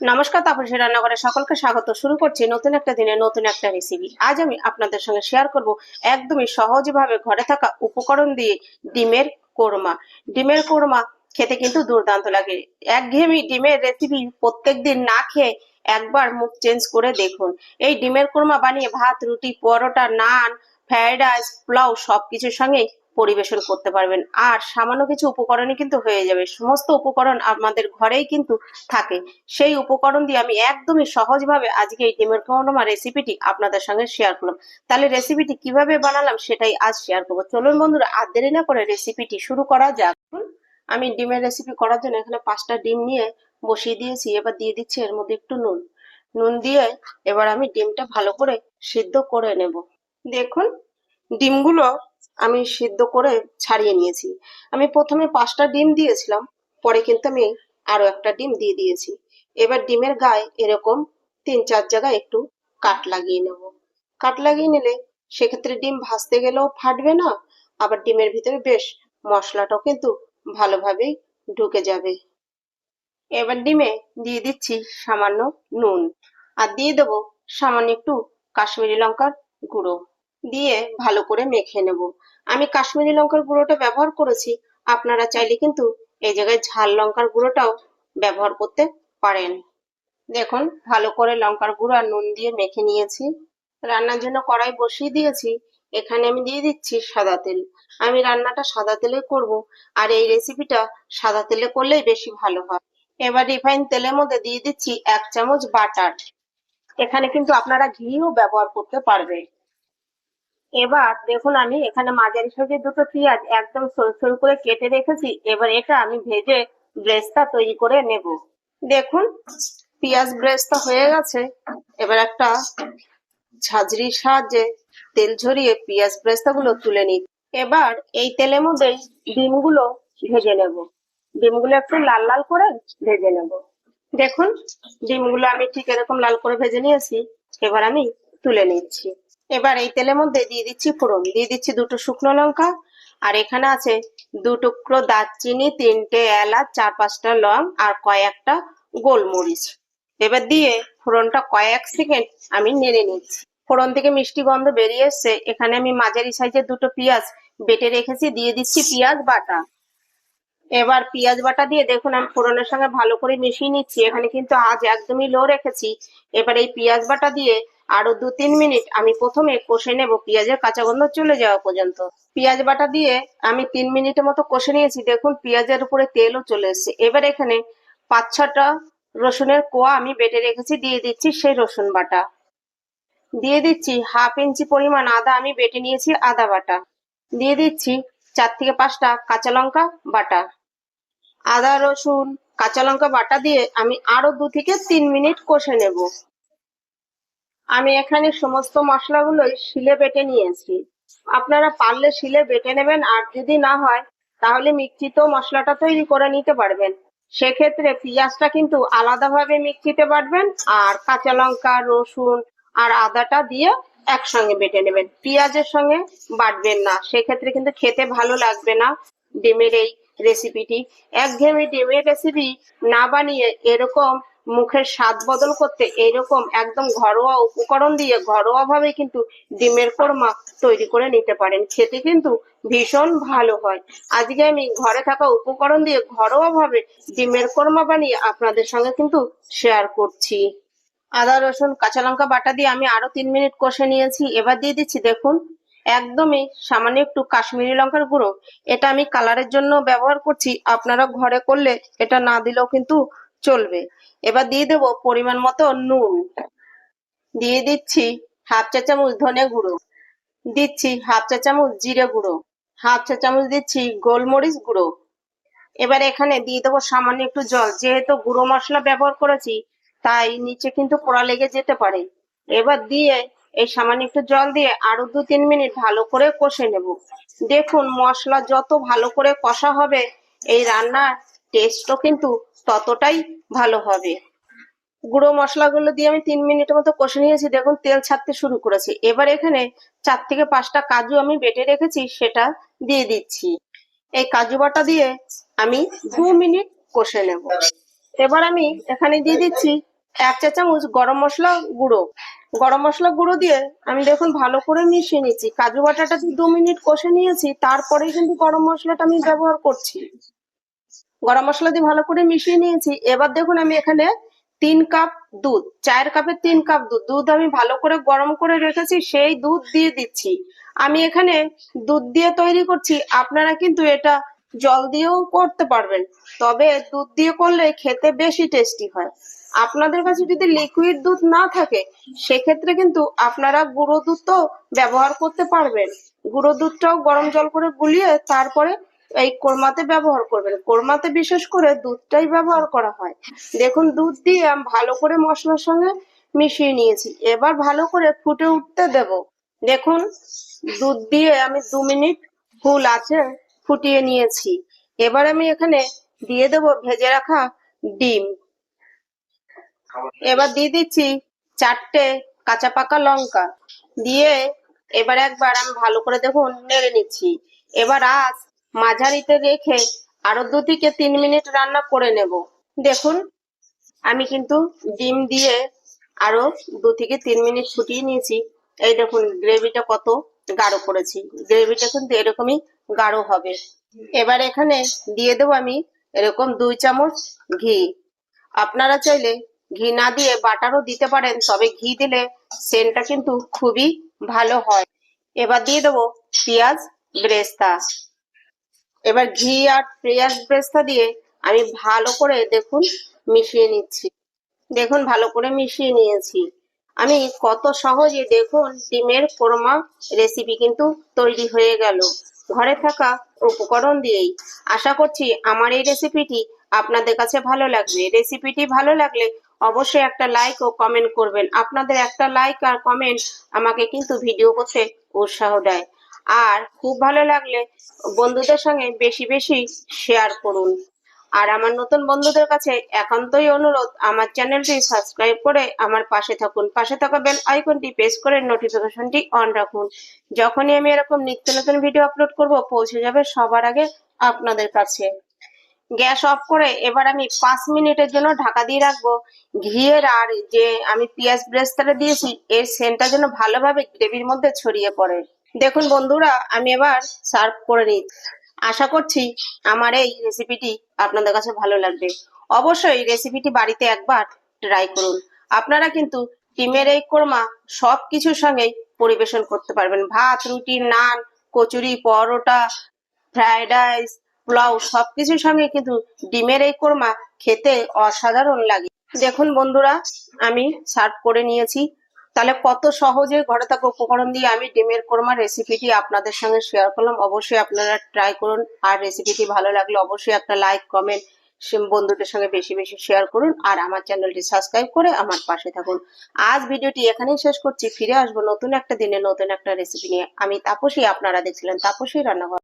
নমস্কার, তাপসী রান্নাঘরে সকলকে স্বাগত। শুরু করছি নতুন একটা দিনে নতুন একটা রেসিপি আজ আমি আপনাদের সঙ্গে শেয়ার করব একদমই সহজভাবে ঘরে থাকা উপকরণ দিয়ে ডিমের কোরমা। ডিমের কোরমা খেতে কিন্তু দুর্দান্ত লাগে। একঘেয়েমি ডিমের রেসিপি প্রত্যেক দিন না খেয়ে একবার মুখ চেঞ্জ করে দেখুন। এই ডিমের কোরমা বানিয়ে ভাত, রুটি, পরোটা, নান ফ্রাইড রাইস পোলাও সবকিছুর সঙ্গে পরিবেশন করতে পারবেন। আর সামান্য কিছু উপকরণই কিন্তু হয়ে যাবে। সমস্ত উপকরণ আমাদের ঘরেই কিন্তু থাকে। সেই উপকরণ দিয়ে আমি একদমই সহজভাবে আজকে এই ডিমের কোরমা রেসিপিটি আপনাদের সঙ্গে শেয়ার করলাম। তাহলে রেসিপিটি কীভাবে বানালাম সেটাই আজ শেয়ার করব। চলুন বন্ধুরা, আর দেরি না করে রেসিপিটি শুরু করা যাক। আমি ডিমের রেসিপি করার জন্য এখানে পাঁচটা ডিম নিয়ে বসিয়ে দিয়েছি। এবার দিয়ে দিচ্ছি এর মধ্যে একটু নুন। নুন দিয়ে এবার আমি ডিমটা ভালো করে সিদ্ধ করে নেব। দেখুন, ডিমগুলো আমি সিদ্ধ করে ছাড়িয়ে নিয়েছি। আমি প্রথমে পাঁচটা ডিম দিয়েছিলাম, পরে কিন্তু আমি আরও একটা ডিম দিয়ে দিয়েছি। এবার ডিমের গায়ে এরকম তিন চার জায়গায় একটু কাট লাগিয়ে নেব। কাট লাগিয়ে নিলে সেক্ষেত্রে ডিম ভাজতে গেলেও ফাটবে না, আবার ডিমের ভিতরে বেশ মশলাটাও কিন্তু ভালোভাবেই ঢুকে যাবে। এবার ডিমে দিয়ে দিচ্ছি সামান্য নুন, আর দিয়ে দেবো সামান্য একটু কাশ্মীরি লঙ্কার গুঁড়ো। দিয়ে ভালো করে মেখে নেব। আমি কাশ্মীরি লঙ্কার গুঁড়োটা ব্যবহার করেছি। আপনারা চাইলে কিন্তু এই জায়গায় ঝাল লঙ্কার গুঁড়োটাও ব্যবহার করতে পারেন। দেখুন, ভালো করে লঙ্কার গুঁড়ো আর নুন দিয়ে মেখে নিয়েছি। রান্নার জন্য কড়াই বসিয়ে দিয়েছি। এখানে আমি দিয়ে দিচ্ছি সাদা তেল। আমি রান্নাটা সাদা তেলে করব আর এই রেসিপিটা সাদা তেলে করলেই বেশি ভালো হয়। এবার রিফাইন তেলের মধ্যে দিয়ে দিচ্ছি এক চামচ বাটার। এখানে কিন্তু আপনারা ঘিও ব্যবহার করতে পারবেন। এবার দেখুন আমি এখানে মাঝারি সাইজের দুটো পেঁয়াজ একদম সরু সরু করে কেটে রেখেছি, এবার এটা আমি ভেজে ব্রেসটা তৈরি করে নেব। দেখুন, পেঁয়াজ ব্রেসটা হয়ে গেছে। এবার একটা ঝাঁঝরির সাহায্যে তেল ঝরিয়ে পেঁয়াজ ব্রেস্তা গুলো তুলে নিই। এবার এই তেলের মধ্যেই ডিমগুলো ভেজে নেব। ডিমগুলো একটু লাল লাল করে ভেজে নেব। দেখুন, ডিমগুলো আমি ঠিক এরকম লাল করে ভেজে নিয়েছি। এবার আমি তুলে নিচ্ছি। এবার এই তেলের মধ্যে দিয়ে দিচ্ছি ফোড়ন। দিয়ে দিচ্ছি দুটো শুকনো লঙ্কা, আর এখানে আছে দু টুকরো দারচিনি, তিনটে এলাচ, চার পাঁচটা লং, আর কয়েকটা গোলমরিচ। এবার দিয়ে ফোড়নটা কয়েক সেকেন্ড আমি নেড়ে নিচ্ছি। ফোড়ন থেকে মিষ্টি গন্ধ বেরিয়ে এসছে। এখানে আমি মাঝারি সাইজের দুটো পেঁয়াজ বেটে রেখেছি। দিয়ে দিচ্ছি পেঁয়াজ বাটা। এবার পেঁয়াজ বাটা দিয়ে দেখুন, আমি ফোড়নের সঙ্গে ভালো করে মিশিয়ে নিচ্ছি। এখানে কিন্তু আজ একদমই লো রেখেছি। এবার এই পেঁয়াজ বাটা দিয়ে আরও দু তিন মিনিট আমি প্রথমে কষে নেব পেঁয়াজের কাঁচা গন্ধ চলে যাওয়া পর্যন্ত। পেঁয়াজ বাটা দিয়ে আমি তিন মিনিটের মতো কষে নিয়েছি। দেখুন, পেঁয়াজের উপরে তেলও চলে এসছে। এবার এখানে পাঁচ ছটা রসুনের কোয়া আমি বেটে রেখেছি। দিয়ে দিচ্ছি সেই রসুন বাটা। দিয়ে দিচ্ছি হাফ ইঞ্চি পরিমাণ আদা আমি বেটে নিয়েছি আদা বাটা। দিয়ে দিচ্ছি চার থেকে পাঁচটা কাঁচা লঙ্কা বাটা। আদা, রসুন, কাঁচা লঙ্কা বাটা দিয়ে আমি আরও দু থেকে তিন মিনিট কষে নেব। আমি এখানে সমস্ত মশলাগুলোই শিলে বেটে নিয়েছি। আপনারা পারলে শিলে বেটে নেবেন, আর যদি না হয়, তাহলে মিক্সিতেও মশলাটা তৈরি করে নিতে পারবেন। সেক্ষেত্রে পেঁয়াজটা কিন্তু আলাদাভাবে মিক্সিতে বাটবেন, আর কাঁচা লঙ্কা, রসুন আর আদাটা দিয়ে একসঙ্গে বেটে নেবেন। পেঁয়াজের সঙ্গে বাটবেন না, সেক্ষেত্রে কিন্তু খেতে ভালো লাগবে না। ডিমের এই রেসিপিটি একঘেয়েমি ডিমের রেসিপি না বানিয়ে এরকম মুখের স্বাদ বদল করতে এরকম একদম ঘরোয়া উপকরণ দিয়ে ঘরোয়া ভাবে কিন্তু ডিমের কোরমা তৈরি করে নিতে পারেন। খেতে কিন্তু ভীষণ ভালো হয়। আজকে আমি ঘরে থাকা উপকরণ দিয়ে ঘরোয়া ভাবে ডিমের কোরমা বানিয়ে আপনাদের সঙ্গে কিন্তু শেয়ার করছি। আদা, রসুন, কাঁচা লঙ্কা বাটা দিয়ে আমি আরও তিন মিনিট কষে নিয়েছি। এবার দিয়ে দিচ্ছি দেখুন একদমই। সামান্য একটু কাশ্মীরি লঙ্কার গুঁড়ো। এটা আমি কালারের জন্য ব্যবহার করছি। আপনারা ঘরে করলে এটা না দিলেও কিন্তু চলবে। এবার দিয়ে দেব পরিমাণ মতো নুন। দিয়ে দিচ্ছি হাফ চা চামচ ধনে গুঁড়ো। দিচ্ছি হাফ চা চামচ জিরে গুঁড়ো। হাফ চা চামচ দিচ্ছি গোলমরিচ গুঁড়ো। এবার এখানে দিয়ে দেবো সামান্য একটু জল। যেহেতু গুঁড়ো মশলা ব্যবহার করেছি, তাই নিচে কিন্তু পোড়া লেগে যেতে পারে। এবার দিয়ে এই সামান্য একটু জল দিয়ে আরও দু তিন মিনিট ভালো করে কষে নেব। দেখুন, মশলা যত ভালো করে কষা হবে, এই রান্নার টেস্টও কিন্তু ততটাই ভালো হবে। গুঁড়ো মশলাগুলো দিয়ে আমি তিন মিনিটের মতো কষে নিয়েছি, দেখুন তেল ছাড়তে শুরু করেছে। এবার এখানে চার থেকে পাঁচটা কাজু আমি বেটে রেখেছি, সেটা দিয়ে দিচ্ছি। এই কাজু বাটা দিয়ে আমি দু মিনিট কষে নেব। এবার আমি এখানে দিয়ে দিচ্ছি এক চা চামচ গরম মশলা গুঁড়ো। গরম মশলা গুঁড়ো দিয়ে আমি দেখুন ভালো করে মিশিয়ে নিচ্ছি কাজু বাটাটা দু মিনিট কষে নিয়েছি তারপরেই কিন্তু গরম মশলাটা আমি ব্যবহার করছি। গরম মশলা দিয়ে ভালো করে মিশিয়ে নিয়েছি। এবার দেখুন আমি এখানে তিন কাপ দুধ, চায়ের কাপের তিন কাপ দুধ। দুধ আমি ভালো করে গরম করে রেখেছি, সেই দুধ দিয়ে দিচ্ছি। আমি এখানে দুধ দিয়ে তৈরি করছি, আপনারা কিন্তু এটা জল দিয়েও করতে পারবেন। তবে দুধ দিয়ে করলে খেতে বেশি টেস্টি হয়। আপনাদের কাছে যদি লিকুইড দুধ না থাকে, সেক্ষেত্রে কিন্তু আপনারা গুঁড়ো দুধ তো ব্যবহার করতে পারবেন। গুঁড়ো দুধটাও গরম জল করে গুলিয়ে তারপরে এই কোরমাতে ব্যবহার করবেন। কোরমাতে বিশেষ করে দুধটাই ব্যবহার করা হয়। দেখুন, দুধ দিয়ে আমি ভালো করে মশলার সঙ্গে মিশিয়ে নিয়েছি। এবার ভালো করে ফুটে উঠতে দেব। দেখুন, দুধ দিয়ে আমি দু মিনিট ফুল আছে, ফুটিয়ে নিয়েছি। এবার আমি এখানে দিয়ে দেব ভেজে রাখা ডিম। এবার দিয়ে দিচ্ছি চারটে কাঁচা পাকা লঙ্কা। দিয়ে এবার একবার আমি ভালো করে দেখুন নেড়ে নিচ্ছি। এবার আজ মাঝারিতে রেখে আরও দু থেকে তিন মিনিট রান্না করে নেব। দেখুন আমি কিন্তু ডিম দিয়ে আরও দু থেকে তিন মিনিট ফুটিয়ে নিয়েছি। এই দেখুন গ্রেভিটা কত গাঢ় করেছি। গ্রেভিটা কিন্তু এরকমই গাঢ় হবে। এবার এখানে দিয়ে দেবো আমি এরকম দুই চামচ ঘি। আপনারা চাইলে ঘি না দিয়ে বাটারও দিতে পারেন, তবে ঘি দিলে সেন্টটা কিন্তু খুবই ভালো হয়। এবার দিয়ে দেবো পেঁয়াজ ব্রেস্তা। এবার ঘি আর পেঁয়াজ ব্রেস্তা দিয়ে আমি ভালো করে দেখুন মিশিয়ে নিচ্ছি। দেখুন, ভালো করে মিশিয়ে নিয়েছি। আমি কত সহজে দেখুন ডিমের কোরমা রেসিপি কিন্তু তৈরি হয়ে গেল। ঘরে থাকা উপকরণ দিয়েই। আশা করছি আমার এই রেসিপিটি আপনাদের কাছে ভালো লাগবে। রেসিপিটি ভালো লাগলে অবশ্যই একটা লাইক ও কমেন্ট করবেন। আপনাদের একটা লাইক আর কমেন্ট আমাকে কিন্তু ভিডিও করতে উৎসাহ দেয়। আর খুব ভালো লাগলে বন্ধুদের সঙ্গে বেশি বেশি শেয়ার করুন। আর আমার নতুন বন্ধুদের কাছে একান্তই অনুরোধ, আমার চ্যানেলটি সাবস্ক্রাইব করে আমার পাশে থাকুন। পাশে থাকা বেল আইকনটি প্রেস করে নোটিফিকেশনটি অন রাখুন। যখনই আমি এরকম নিত্য নতুন ভিডিও আপলোড করব, পৌঁছে যাবে সবার আগে আপনাদের কাছে। গ্যাস অফ করে এবার আমি পাঁচ মিনিটের জন্য ঢাকা দিয়ে রাখব। ঘিয়ের আর যে আমি পেঁয়াজ ব্রেস্তাটা দিয়েছি, এর সেন্টটা যেন ভালোভাবে গ্রেভির মধ্যে ছড়িয়ে পড়ে। দেখুন বন্ধুরা, আমি এবার সার্ভ করে নিই। আশা করছি আমার এই রেসিপিটি আপনাদের কাছে ভালো লাগবে। অবশ্যই রেসিপিটি বাড়িতে একবার ট্রাই করুন। আপনারা কিন্তু ডিমের এই কোরমা সব কিছুর সঙ্গেই পরিবেশন করতে পারবেন। ভাত, রুটি, নান, কচুরি, পরোটা ফ্রাইড রাইস পোলাও সবকিছুর সঙ্গে কিন্তু ডিমের এই কোরমা খেতে অসাধারণ লাগে। দেখুন বন্ধুরা, আমি সার্ভ করে নিয়েছি। তাহলে কত সহজে ঘরে থাকা উপকরণ দিয়ে আমি ডিমের কোরমা রেসিপিটি আপনাদের সঙ্গে শেয়ার করলাম। অবশ্যই আপনারা ট্রাই করুন। আর রেসিপিটি ভালো লাগলে অবশ্যই একটা লাইক কমেন্ট বন্ধুদের সঙ্গে বেশি বেশি শেয়ার করুন। আর আমার চ্যানেলটি সাবস্ক্রাইব করে আমার পাশে থাকুন। আজ ভিডিওটি এখানেই শেষ করছি। ফিরে আসব নতুন একটা দিনে নতুন একটা রেসিপি নিয়ে। আমি তাপসী, আপনারা দেখছিলেন তাপসী রান্নাঘর।